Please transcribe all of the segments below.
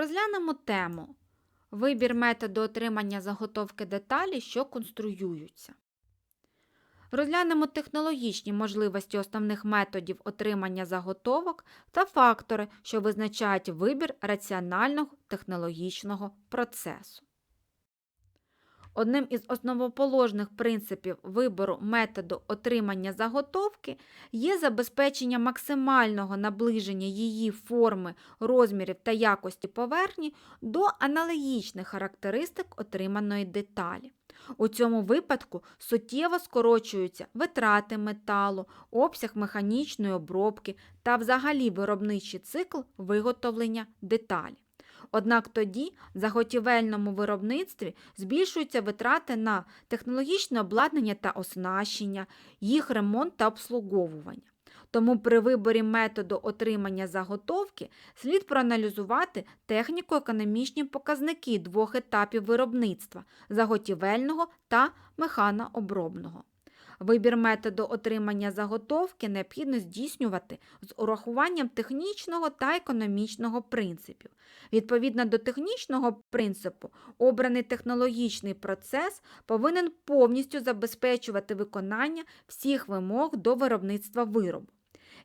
Розглянемо тему Вибір методу отримання заготовки деталі, що конструюються. Розглянемо технологічні можливості основних методів отримання заготовок та фактори, що визначають вибір раціонального технологічного процесу. Одним із основоположних принципів вибору методу отримання заготовки є забезпечення максимального наближення її форми, розмірів та якості поверхні до аналогічних характеристик отриманої деталі. У цьому випадку суттєво скорочуються витрати металу, обсяг механічної обробки та взагалі виробничий цикл виготовлення деталі. Однак тоді в заготівельному виробництві збільшуються витрати на технологічне обладнання та оснащення, їх ремонт та обслуговування. Тому при виборі методу отримання заготовки слід проаналізувати техніко-економічні показники двох етапів виробництва заготівельного та механообробного. Вибір методу отримання заготовки необхідно здійснювати з урахуванням технічного та економічного принципів. Відповідно до технічного принципу, обраний технологічний процес повинен повністю забезпечувати виконання всіх вимог до виробництва виробу.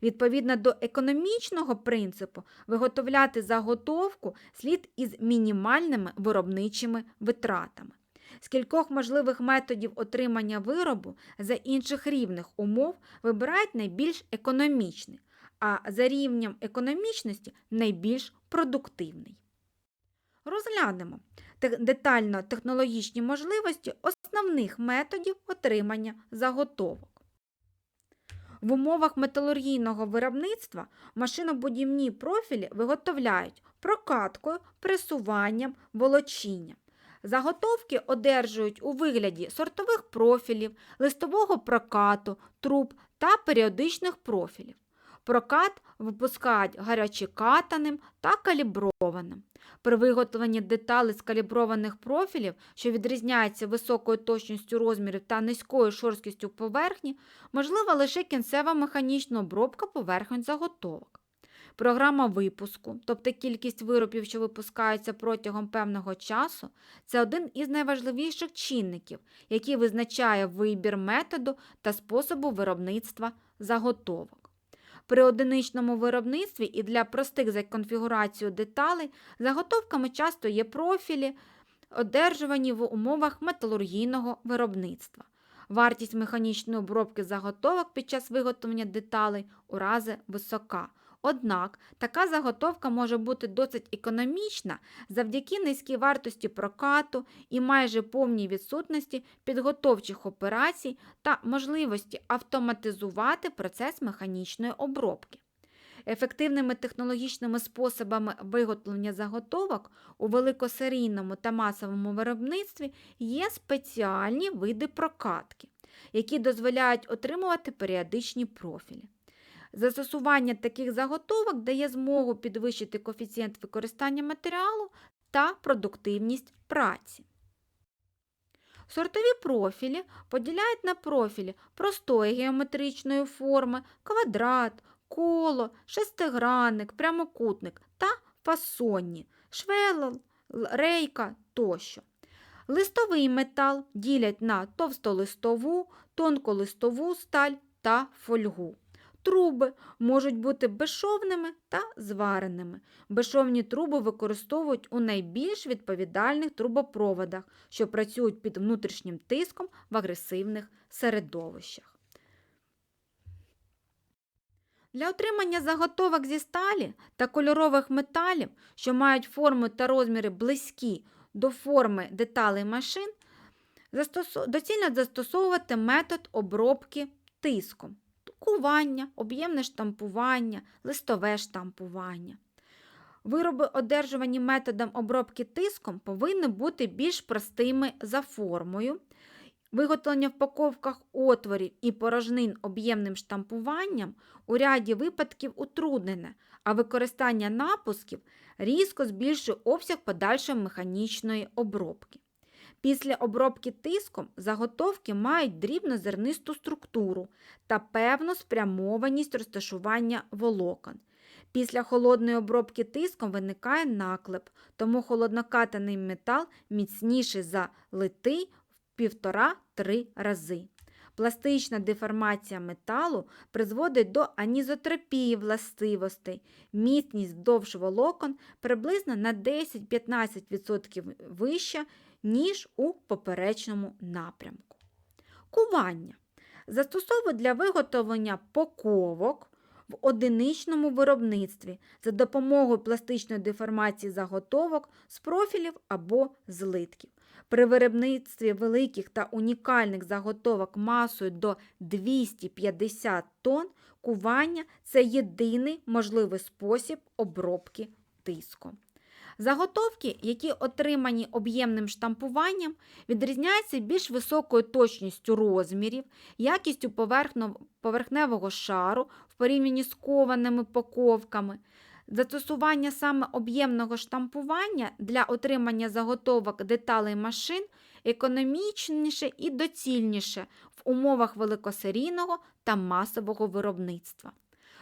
Відповідно до економічного принципу, виготовляти заготовку слід із мінімальними виробничими витратами. З кількох можливих методів отримання виробу за інших рівних умов вибирають найбільш економічний, а за рівнем економічності найбільш продуктивний. Розглянемо детально технологічні можливості основних методів отримання заготовок. В умовах металургійного виробництва машинобудівні профілі виготовляють прокаткою, пресуванням, волочінням. Заготовки одержують у вигляді сортових профілів, листового прокату, труб та періодичних профілів. Прокат випускають гарячекатаним та каліброваним. При виготовленні деталей з каліброваних профілів, що відрізняються високою точністю розмірів та низькою шорсткістю поверхні, можлива лише кінцева механічна обробка поверхонь заготовок. Програма випуску, тобто кількість виробів, що випускаються протягом певного часу, це один із найважливіших чинників, який визначає вибір методу та способу виробництва заготовок. При одиничному виробництві і для простих за конфігурацією деталей заготовками часто є профілі, одержувані в умовах металургійного виробництва. Вартість механічної обробки заготовок під час виготовлення деталей у рази висока. Однак така заготовка може бути досить економічна завдяки низькій вартості прокату і майже повній відсутності підготовчих операцій та можливості автоматизувати процес механічної обробки. Ефективними технологічними способами виготовлення заготовок у великосерійному та масовому виробництві є спеціальні види прокатки, які дозволяють отримувати періодичні профілі. Застосування таких заготовок дає змогу підвищити коефіцієнт використання матеріалу та продуктивність праці. Сортові профілі поділяють на профілі простої геометричної форми, квадрат, коло, шестигранник, прямокутник та фасонні, швелл, рейка тощо. Листовий метал ділять на товстолистову, тонколистову сталь та фольгу. Труби можуть бути безшовними та звареними. Безшовні труби використовують у найбільш відповідальних трубопроводах, що працюють під внутрішнім тиском в агресивних середовищах. Для отримання заготовок зі сталі та кольорових металів, що мають форму та розміри близькі до форми деталей машин, доцільно застосовувати метод обробки тиском кування, об'ємне штампування, листове штампування. Вироби, одержувані методом обробки тиском, повинні бути більш простими за формою. Виготовлення в паковках отворів і порожнин об'ємним штампуванням у ряді випадків утруднене, а використання напусків різко збільшує обсяг подальшої механічної обробки. Після обробки тиском заготовки мають дрібнозернисту структуру та певну спрямованість розташування волокон. Після холодної обробки тиском виникає наклеп, тому холоднокатаний метал міцніший за литий в 1,5-3 рази. Пластична деформація металу призводить до анізотропії властивостей. Міцність вздовж волокон приблизно на 10-15% вища, ніж у поперечному напрямку. Кування застосовують для виготовлення поковок в одиничному виробництві за допомогою пластичної деформації заготовок з профілів або злитків. При виробництві великих та унікальних заготовок масою до 250 тонн кування це єдиний можливий спосіб обробки тиском. Заготовки, які отримані об'ємним штампуванням, відрізняються більш високою точністю розмірів, якістю поверхневого шару в порівнянні з кованими поковками. Застосування саме об'ємного штампування для отримання заготовок деталей машин економічніше і доцільніше в умовах великосерійного та масового виробництва.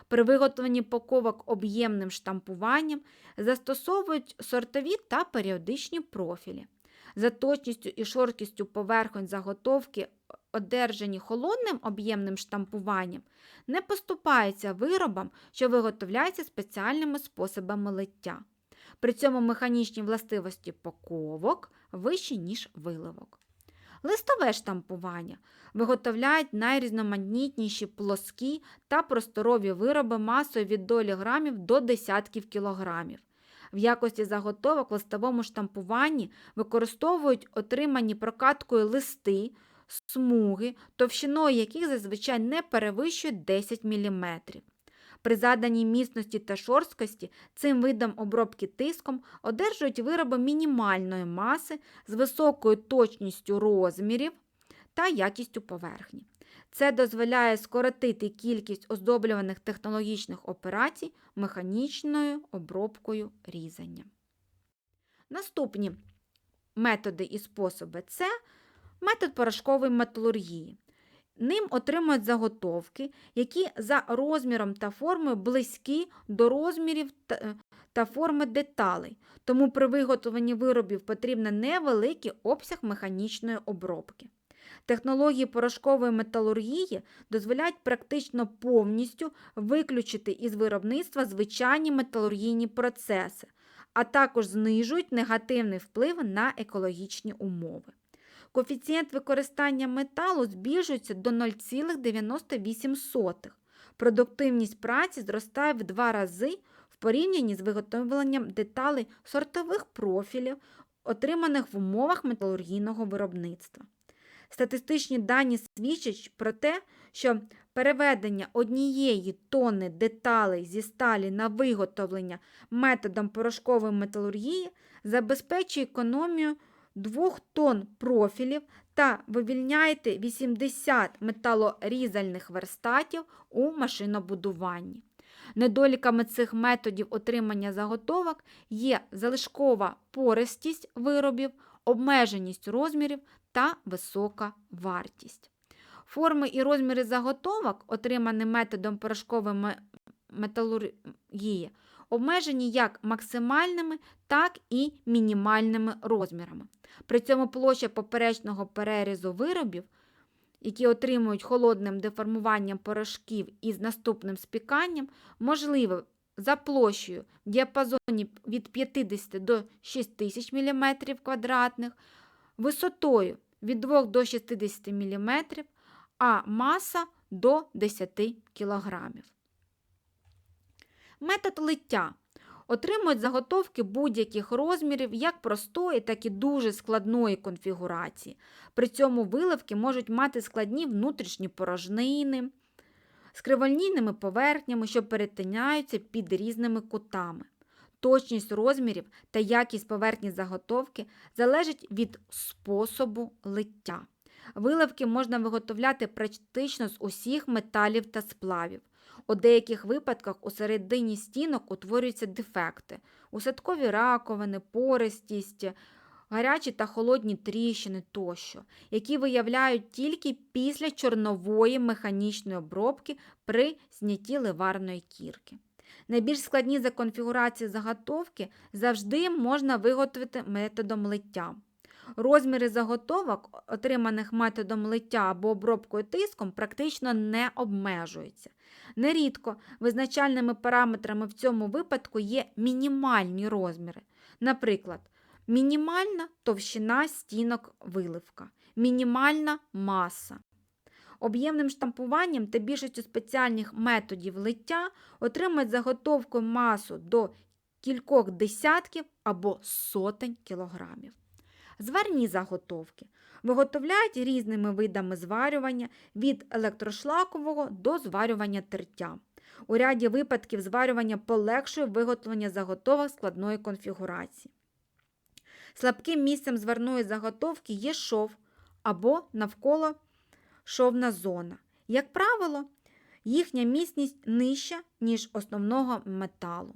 При виготовленні поковок об'ємним штампуванням застосовують сортові та періодичні профілі. За точністю і шорсткістю поверхонь заготовки, одержані холодним об'ємним штампуванням, не поступаються виробам, що виготовляються спеціальними способами лиття. При цьому механічні властивості поковок вищі, ніж виливок. Листове штампування виготовляють найрізноманітніші плоскі та просторові вироби масою від долі грамів до десятків кілограмів. В якості заготовок в листовому штампуванні використовують отримані прокаткою листи, смуги, товщиною яких зазвичай не перевищує 10 мм. При заданій міцності та шорсткості цим видом обробки тиском одержують вироби мінімальної маси з високою точністю розмірів та якістю поверхні. Це дозволяє скоротити кількість оздоблюваних технологічних операцій механічною обробкою різання. Наступні методи і способи це метод порошкової металургії. Ним отримують заготовки, які за розміром та формою близькі до розмірів та, та форми деталей. Тому при виготовленні виробів потрібен невеликий обсяг механічної обробки. Технології порошкової металургії дозволяють практично повністю виключити із виробництва звичайні металургійні процеси, а також знижують негативний вплив на екологічні умови. Коефіцієнт використання металу збільшується до 0,98. Продуктивність праці зростає в два рази в порівнянні з виготовленням деталей сортових профілів, отриманих в умовах металургійного виробництва. Статистичні дані свідчать про те, що переведення однієї тонни деталей зі сталі на виготовлення методом порошкової металургії забезпечує економію 2 тонн профілів та вивільняєте 80 металорізальних верстатів у машинобудуванні. Недоліками цих методів отримання заготовок є залишкова пористість виробів, обмеженість розмірів та висока вартість. Форми і розміри заготовок, отримані методом порошкової металургії, обмежені як максимальними, так і мінімальними розмірами. При цьому площа поперечного перерізу виробів, які отримують холодним деформуванням порошків із наступним спіканням, можливе за площею в діапазоні від 50 до 6000 мм квадратних, висотою від 2 до 60 мм, а маса до 10 кг. Метод лиття. Отримують заготовки будь-яких розмірів, як простої, так і дуже складної конфігурації. При цьому виливки можуть мати складні внутрішні порожнини з криволінійними поверхнями, що перетиняються під різними кутами. Точність розмірів та якість поверхні заготовки залежить від способу лиття. Виливки можна виготовляти практично з усіх металів та сплавів. У деяких випадках у середині стінок утворюються дефекти, усадкові раковини, пористість, гарячі та холодні тріщини тощо, які виявляють тільки після чорнової механічної обробки при знятті ливарної кірки. Найбільш складні за конфігурації заготовки завжди можна виготовити методом лиття. Розміри заготовок, отриманих методом лиття або обробкою тиском, практично не обмежуються. Нерідко визначальними параметрами в цьому випадку є мінімальні розміри. Наприклад, мінімальна товщина стінок виливка, мінімальна маса. Об'ємним штампуванням та більшістю спеціальних методів лиття отримують заготовку масу до кількох десятків або сотень кілограмів. Зварні заготовки виготовляють різними видами зварювання від електрошлакового до зварювання тертя. У ряді випадків зварювання полегшує виготовлення заготовок складної конфігурації. Слабким місцем зварної заготовки є шов або навколо шовна зона. Як правило, їхня міцність нижча, ніж основного металу.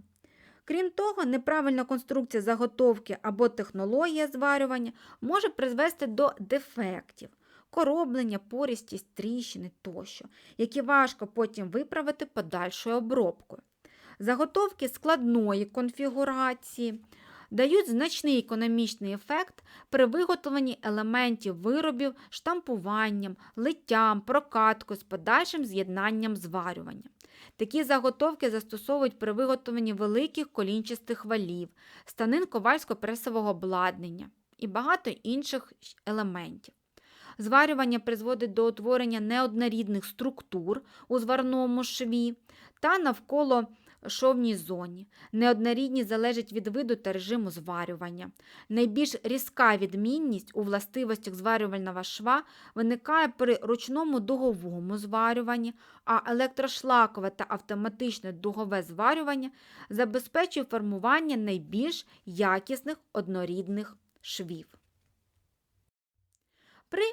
Крім того, неправильна конструкція заготовки або технологія зварювання може призвести до дефектів, короблення, порістість, тріщини тощо, які важко потім виправити подальшою обробкою. Заготовки складної конфігурації дають значний економічний ефект при виготовленні елементів виробів штампуванням, литтям, прокаткою з подальшим з'єднанням зварювання. Такі заготовки застосовують при виготовленні великих колінчастих валів, станин ковальсько-пресового обладнання і багато інших елементів. Зварювання призводить до утворення неоднорідних структур у зварному шві та навколо шовній зоні. Неоднорідність залежить від виду та режиму зварювання. Найбільш різка відмінність у властивостях зварювального шва виникає при ручному дуговому зварюванні, а електрошлакове та автоматичне дугове зварювання забезпечує формування найбільш якісних однорідних швів. При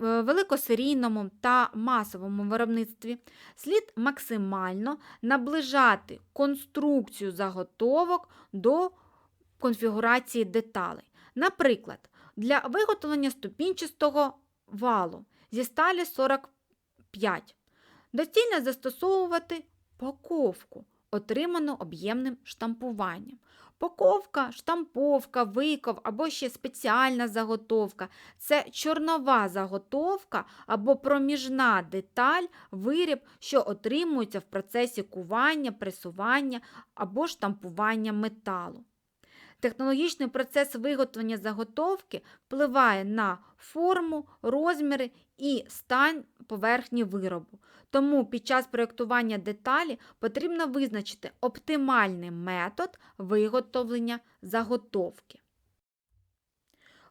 великосерійному та масовому виробництві слід максимально наближати конструкцію заготовок до конфігурації деталей. Наприклад, для виготовлення ступінчастого валу зі сталі 45 доцільно застосовувати паковку, отриману об'ємним штампуванням. Паковка, штамповка, виков або ще спеціальна заготовка це чорнова заготовка або проміжна деталь, виріб, що отримується в процесі кування, пресування або штампування металу. Технологічний процес виготовлення заготовки впливає на форму, розміри і стан поверхні виробу. Тому під час проєктування деталі потрібно визначити оптимальний метод виготовлення заготовки.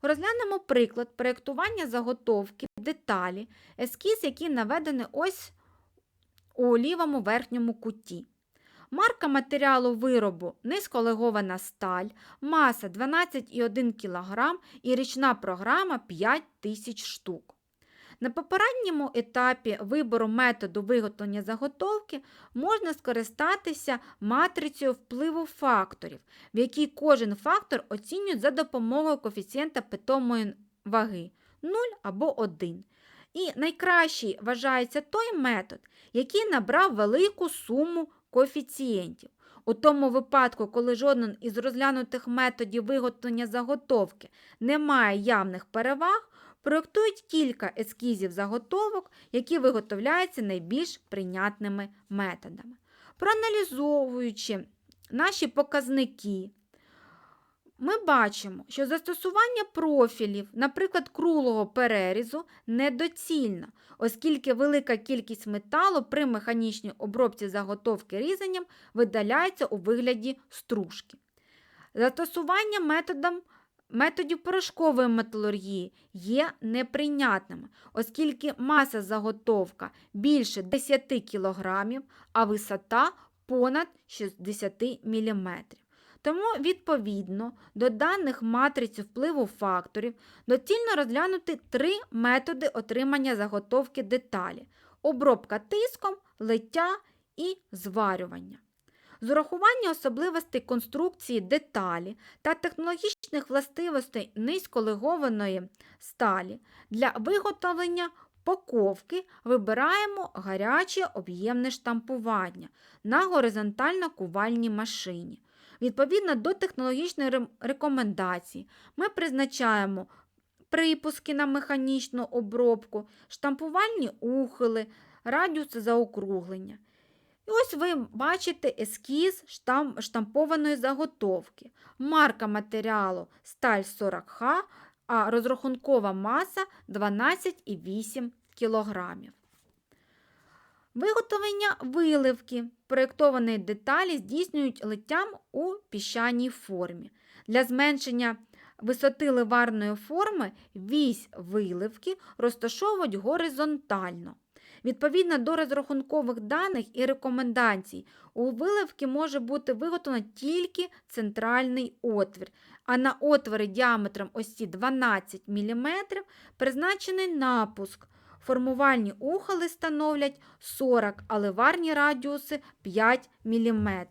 Розглянемо приклад проєктування заготовки деталі, ескіз, який наведений ось у лівому верхньому куті. Марка матеріалу виробу низьколегована сталь, маса 12,1 кг і річна програма 5000 штук. На попередньому етапі вибору методу виготовлення заготовки можна скористатися матрицею впливу факторів, в якій кожен фактор оцінюють за допомогою коефіцієнта питомої ваги 0 або 1. І найкращий вважається той метод, який набрав велику суму коефіцієнтів. У тому випадку, коли жоден із розглянутих методів виготовлення заготовки не має явних переваг, проєктують кілька ескізів заготовок, які виготовляються найбільш прийнятними методами. Проаналізовуючи наші показники, ми бачимо, що застосування профілів, наприклад, круглого перерізу, недоцільно, оскільки велика кількість металу при механічній обробці заготовки різанням видаляється у вигляді стружки. Застосування методом методів порошкової металургії є неприйнятними, оскільки маса заготовка більше 10 кг, а висота понад 60 мм. Тому, відповідно до даних матриці впливу факторів, доцільно розглянути три методи отримання заготовки деталі: обробка тиском, лиття і зварювання. З урахування особливостей конструкції деталі та технологічних властивостей низьколегованої сталі для виготовлення упаковки вибираємо гаряче об'ємне штампування на горизонтально-кувальній машині. Відповідно до технологічної рекомендації, ми призначаємо припуски на механічну обробку, штампувальні ухили, радіуси заокруглення. І ось ви бачите ескіз штам, штампованої заготовки. Марка матеріалу сталь 40Х, а розрахункова маса 12,8 кг. Виготовлення виливки проєктованої деталі здійснюють литтям у піщаній формі. Для зменшення висоти ливарної форми вісь виливки розташовують горизонтально. Відповідно до розрахункових даних і рекомендацій, у виливки може бути виготовлено тільки центральний отвір, а на отвори діаметром осі 12 мм призначений напуск. Формувальні ухали становлять 40, а ливарні радіуси 5 мм.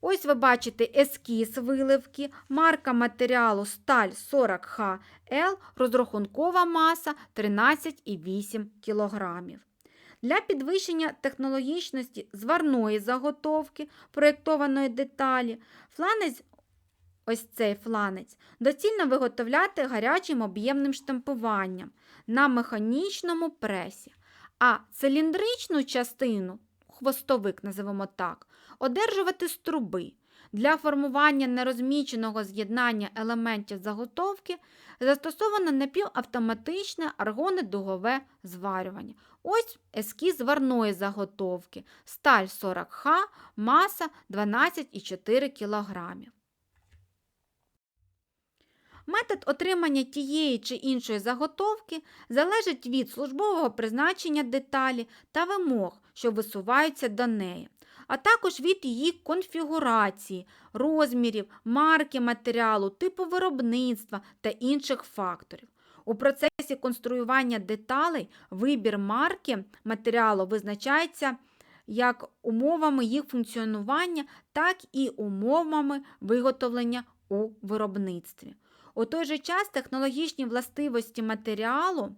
Ось ви бачите ескіз виливки, марка матеріалу сталь 40Х Л, розрахункова маса 13,8 кг. Для підвищення технологічності зварної заготовки проєктованої деталі фланець, ось цей фланець, доцільно виготовляти гарячим об'ємним штампуванням на механічному пресі, а циліндричну частину, хвостовик називаємо так, одержувати з труби. Для формування нерозміченого з'єднання елементів заготовки застосовано напівавтоматичне аргонно-дугове зварювання. Ось ескіз зварної заготовки, сталь 40Х, маса 12,4 кг. Метод отримання тієї чи іншої заготовки залежить від службового призначення деталі та вимог, що висуваються до неї, а також від її конфігурації, розмірів, марки матеріалу, типу виробництва та інших факторів. У процесі конструювання деталей вибір марки матеріалу визначається як умовами їх функціонування, так і умовами виготовлення у виробництві. У той же час технологічні властивості матеріалу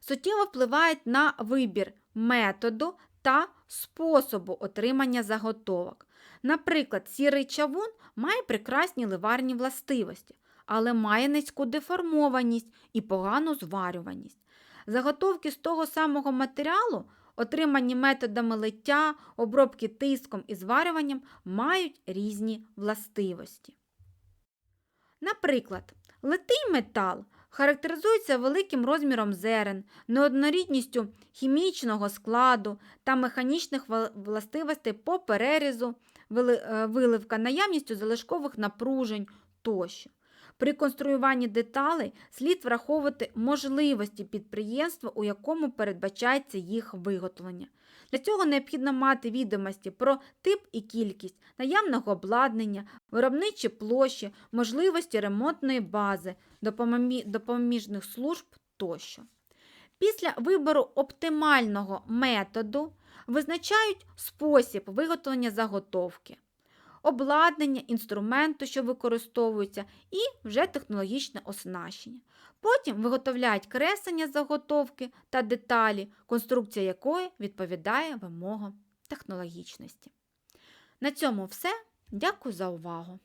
суттєво впливають на вибір методу та способу отримання заготовок. Наприклад, сірий чавун має прекрасні ливарні властивості, але має низьку деформованість і погану зварюваність. Заготовки з того самого матеріалу, отримані методами лиття, обробки тиском і зварюванням, мають різні властивості. Наприклад, литий метал характеризується великим розміром зерен, неоднорідністю хімічного складу та механічних властивостей по перерізу, е, виливка, наявністю залишкових напружень тощо. При конструюванні деталей слід враховувати можливості підприємства, у якому передбачається їх виготовлення. Для цього необхідно мати відомості про тип і кількість наявного обладнання, виробничі площі, можливості ремонтної бази, допоміжних служб тощо. Після вибору оптимального методу визначають спосіб виготовлення заготовки, обладнання, інструменту, що використовуються, і вже технологічне оснащення. Потім виготовляють креслення заготовки та деталі, конструкція якої відповідає вимогам технологічності. На цьому все. Дякую за увагу!